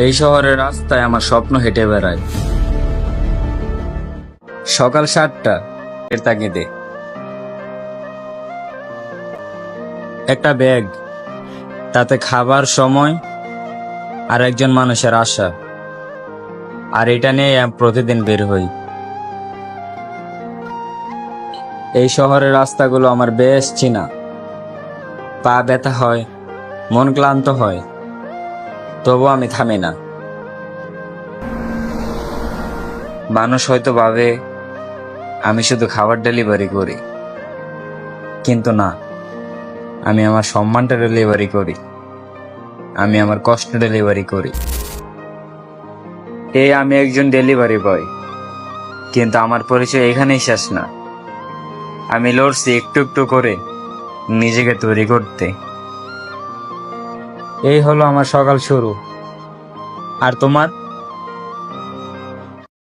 এই শহরের রাস্তায় আমার স্বপ্ন হেঁটে বেড়ায়। সকাল সাতটা এর তাগিদে একটা ব্যাগ, তাতে খাবার সময় আর একজন মানুষের আশা। আর এটা নিয়ে প্রতিদিন বের হই। এই শহরের রাস্তাগুলো আমার বেশ চিনা। পা ব্যথা হয়, মন ক্লান্ত হয়। তবু আমি থামি না। মানুষ হয়তো ভাবে, আমি শুধু খাবার ডেলিভারি করি। কিন্তু না, আমি আমার সম্মানটা ডেলিভারি করি। আমি আমার কষ্ট ডেলিভারি করি। এই আমি একজন ডেলিভারি বয় কিন্তু আমার পরিচয় এখানেই শেষ না। আমি লড়ছি একটু একটু করে নিজেকে তৈরি করতে। এই হলো আমার সকাল শুরু। আর তোমার?